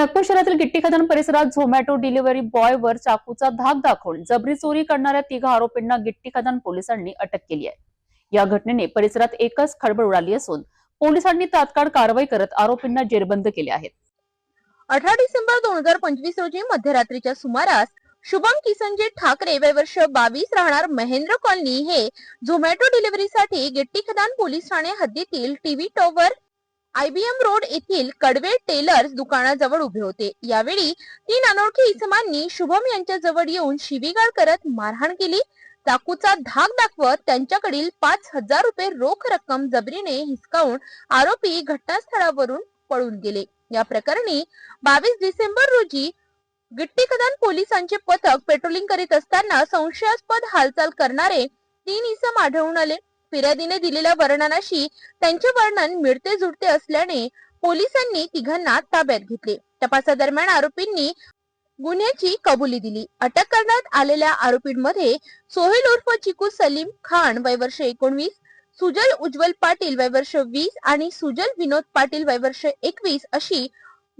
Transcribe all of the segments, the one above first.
नागपूर शहरातील गिट्टी खदान परिसरात झोमॅटो डिलिव्हरी बॉय वर चाकूचा धाक दाखवून जबरी चोरी करणाऱ्या तिघा आरोपींना गिट्टी खदान पोलिसांनी अटक केली आहे. या घटनेने परिसरात एकच खळबळ उडाली असून पोलिसांनी तात्काळ कारवाई करत आरोपींना जेरबंद केले आहेत. अठरा डिसेंबर दोन हजार पंचवीस रोजी मध्यरात्रीच्या सुमारास शुभम किसनजी ठाकरे वय वर्ष बावीस राहणार महेंद्र कॉलनी हे झोमॅटो डिलिव्हरीसाठी गिट्टी खदान पोलीस ठाणे हद्दीतील टीव्ही टॉवर आयबीएम रोड येथील कडवे टेलर्स दुकानाजवळ उभे होते. यावेळी तीन अनोळखी इसमांनी शुभम यांच्या जवळ येऊन शिवीगाळ करत मारहाण केली. चाकूचा धाक दाखवत त्यांच्याकडील पाच हजार रुपये रोख रक्कम जबरीने हिसकावून आरोपी घटनास्थळावरून पळून गेले. या प्रकरणी बावीस डिसेंबर रोजी गिट्टीकदान पोलिसांचे पथक पेट्रोलिंग करीत असताना संशयास्पद हालचाल करणारे तीन इसम आढळून आले. फिर्यादीने दिलेल्या वर्णनाशी त्यांचे वर्णन मिळते जुळते असल्याने पोलिसांनी तिघांना ताब्यात घेतले. तपासादरम्यान आरोपींनी गुन्ह्याची कबुली दिली. अटक करण्यात आलेल्या आरोपींमध्ये सोहेल उर्फ चिकू सलीम खान वय वर्ष एकोणवीस सुजल उज्ज्वल पाटील वय वर्ष वीस आणि सुजल विनोद पाटील वय वर्ष एकवीस अशी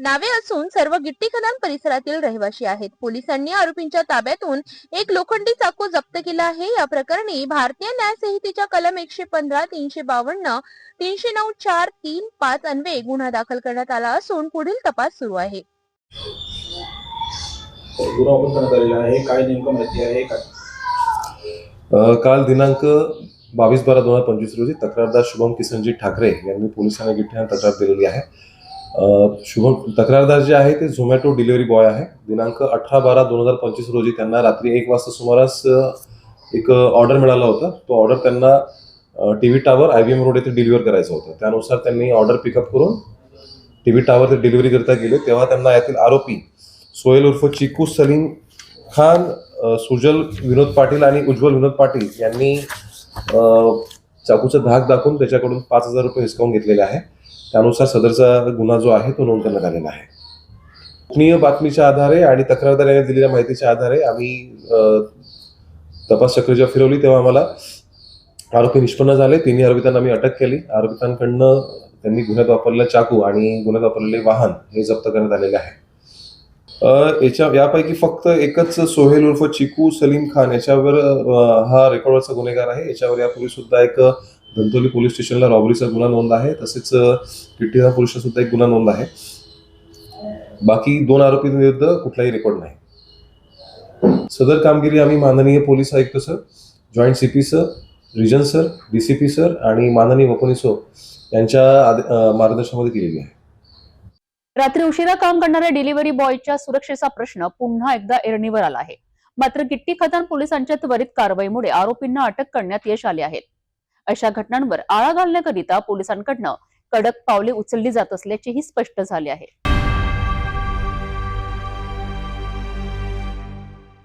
नावे असून सर्व गिट्टी खदान परिसरातील रहिवासी आहेत. पोलिसांनी आरोपींच्या ताब्यातून एक लोखंडी चाकू जप्त केला आहे. या प्रकरणी भारतीय न्याय संहितेच्या कलम एकशे पंधरा तीनशे बावन्न तीनशे नऊ चार तीन पाच अन्वये गुन्हा दाखल करण्यात आला असून पुढील तपास सुरू आहे. गुन्हा ओपन करण्यात आलेला आहे? काय नेमकं माहिती आहे? काय? अ, काल दिनांक बावीस बारा दोन हजार पंचवीस रोजी तक्रारदार शुभम किसनजी ठाकरे यांनी पोलिसांना गिठ्ठ्यानं तक्रार दिलेली आहे. शुभम तक्रारदार जे आहे ते झोमॅटो डिलिव्हरी बॉय आहे. दिनांक अठरा बारा दोन हजार पंचवीस रोजी त्यांना रात्री एक वाजता सुमारास एक ऑर्डर मिळाला होता. तो ऑर्डर त्यांना T V tower I B M road येथे डिलिव्हर करायचं होतं. त्यानुसार त्यांनी ऑर्डर पिकअप करून टी व्ही टावर ते डिलिव्हरी करता गेले. तेव्हा त्यांना यातील आरोपी सोहेल उर्फ चिकू सलीम खान सुजल विनोद पाटील आणि उज्ज्वल विनोद पाटील यांनी चाकूचा धाक दाखवून त्याच्याकडून पाच हजार रुपये हिसकावून घेतलेले आहे. त्यानुसार सदरचा गुन्हा जो आहे तो नोंद करण्यात आलेला आहे. गोपनीय बातमीच्या आधारे आणि तक्रारदाराने दिलेल्या माहितीच्या आधारे आम्ही तपास चक्र जेव्हा फिरवली तेव्हा आम्हाला आरोपी निष्पन्न झाले. तिन्ही आरोपितांना आम्ही अटक केली. आरोपितांकडनं त्यांनी गुन्ह्यात वापरलेला चाकू आणि गुन्ह्यात वापरलेले वाहन हे जप्त करण्यात आलेले आहे. याच्या यापैकी फक्त एकच सोहेल उर्फ चिकू सलीम खान याच्यावर हा रेकॉर्डवरचा गुन्हेगार आहे. याच्यावर यापूर्वी सुद्धा एक दंतोली पोलीस स्टेशनला रॉबरीचा गुन्हा नोंद आहे तसेच किट्टीला पोलिसला सुद्धा एक गुन्हा नोंद आहे. बाकी दोन आरोपींविरुद्ध कुठलाही रेकॉर्ड नाही. सदर कामगिरी आम्ही माननीय पोलीस आयुक्त sir joint C P sir region sir D C P sir आणि माननीय वपनिसो यांच्या मार्गदर्शनामध्ये केलेली आहे. रात्री उशिरा काम करणाऱ्या डिलिव्हरी बॉयच्या सुरक्षेचा प्रश्न पुन्हा एकदा एरणीवर आला आहे. मात्र गिट्टी खतान पोलिसांच्या त्वरित कारवाईमुळे आरोपींना अटक करण्यात यश आले आहे. अशा घटनांवर आळा घालण्याकरिता पोलिसांकडनं कडक पावले उचलली जात असल्याचेही स्पष्ट झाले आहे.